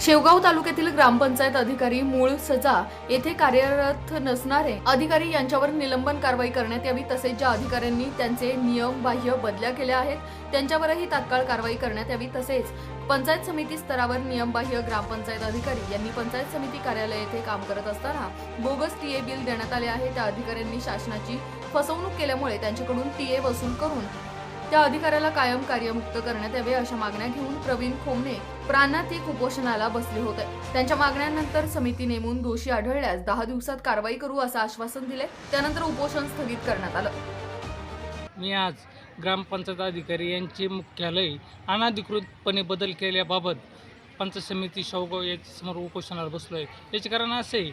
शेवगाव तालुक्यातील ग्रामपंचायत अधिकारी मूळ सजा येथे कार्यरत नसणारे अधिकारी यांच्यावर निलंबन कारवाई करण्यात यावी तसेच ज्या अधिकाऱ्यांनी त्यांचे नियम बाह्य बदल्या केल्या आहेत त्यांच्यावरही तात्काळ कारवाई करण्यात यावी तसेच पंचायत समिती स्तरावर नियमबाह्य ग्रामपंचायत अधिकारी यांनी पंचायत समिती कार्यालय येथे काम करत असताना बोगस टीए बिल देण्यात आले आहे. त्या अधिकाऱ्यांनी शासनाची फसवणूक केल्यामुळे त्यांच्याकडून टीए वसूल करून त्या अधिकाऱ्याला कायम कार्यमुक्त करण्यात यावे अशा मागण्या घेऊन प्रवीण खोमने प्राणातिक उपोषणाला बसले होते. त्यांच्या मागण्यांनंतर समिती नेमून दोषी आढळल्यास दहा दिवसात कारवाई करू असं आश्वासन दिले. त्यानंतर उपोषण स्थगित करण्यात आलं. मी आज ग्रामपंचायत अधिकारी यांचे मुख्यालय अनाधिकृतपणे बदल केल्याबाबत पंचायत समिती शेवगाव याच्यासमोर उपोषणाला बसलो आहे याचे कारण असे आहे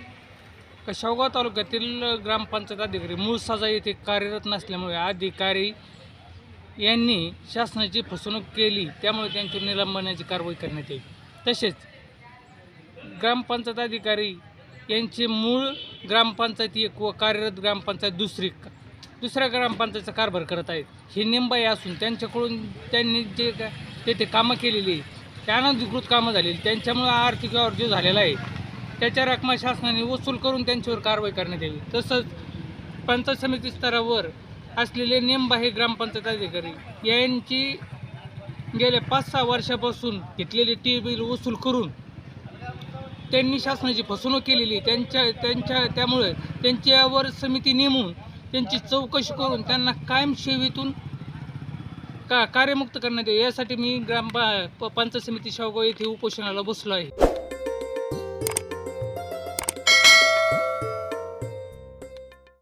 का शेवगाव तालुक्यातील ग्रामपंचायत अधिकारी मूळ साजा येथे कार्यरत नसल्यामुळे अधिकारी यांनी शासनाची फसवणूक केली त्यामुळे त्यांच्यावर निलंबनाची कारवाई करण्यात येईल. तसेच ग्रामपंचायत अधिकारी यांचे मूळ ग्रामपंचायती एक व कार्यरत ग्रामपंचायत दुसरी दुसऱ्या ग्रामपंचायतचा कारभार करत आहेत. हे निंबाई असून त्यांच्याकडून त्यांनी जे का- तेथे कामं केलेली त्या अनधिकृत कामं झालेली त्यांच्यामुळे आर्थिक व्यवहार जो झालेला आहे त्याच्या रकमा शासनाने वसूल करून त्यांच्यावर कारवाई करण्यात यावी तसंच पंचायत समिती स्तरावर असलेले नेमबाहे ग्रामपंचायत अधिकारी यांची गेल्या पाच सहा वर्षापासून घेतलेले टी बिल वसूल करून त्यांनी शासनाची फसवणूक केलेली त्यांच्या त्यांच्या त्यामुळे त्यांच्यावर समिती नेमून त्यांची चौकशी करून त्यांना कायम सेवेतून का कार्यमुक्त करण्यात यासाठी मी ग्राम प- पंचायत समिती शावगाव येथे उपोषणाला बसलो आहे.